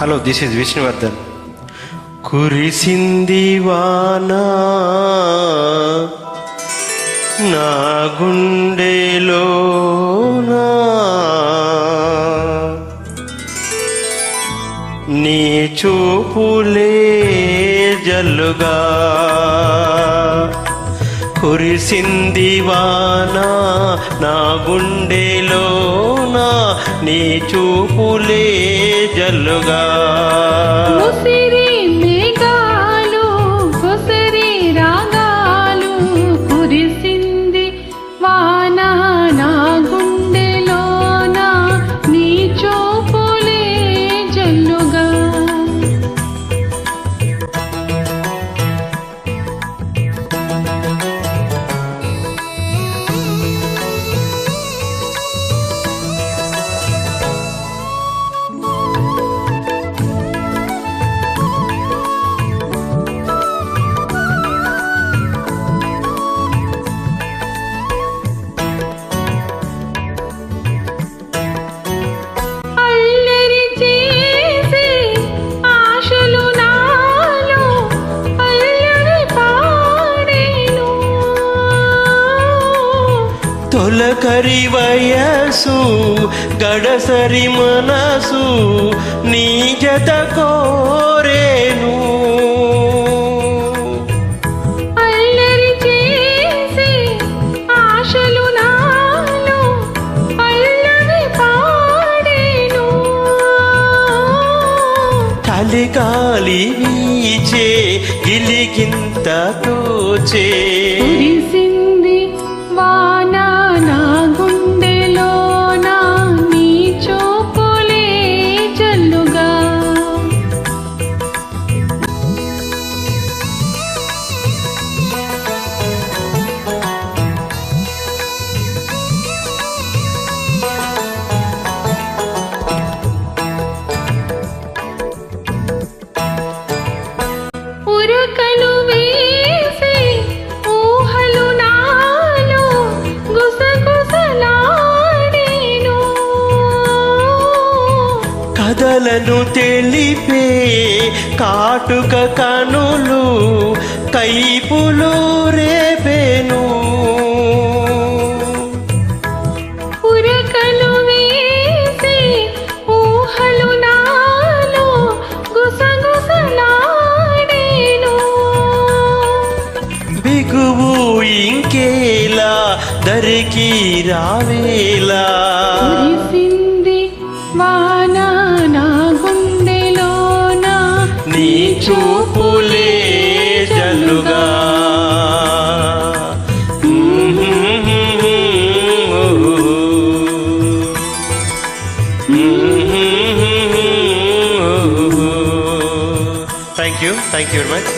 Hello this is Vishnuvardhan కురిసింది వానా నా గుండెలో నీ చూపులే జల్లుగా. కురిసింది వానా నా గుండెలో నా నీ చూపులే జల్లుగా. మేఘాలు రాగాలు కురిసి తొలకరి వయసు గడసరి మనసు నీ జత కోరేను. అల్లరి చేసి ఆశలు నాలో అల్లరి పాడేను. కలిగాలి వీచే గిలిగింత తోచే. కథలను తెలిపే కాటుక కనులు కైపులు రేపేను. ఉరకలు వేసి ఊహలు నాలో గుసగుసలాడేను. బిగువు ఇంకేలా దరికి రావేలా. నీ చూపులే జల్లుగా. Thank you thank you very much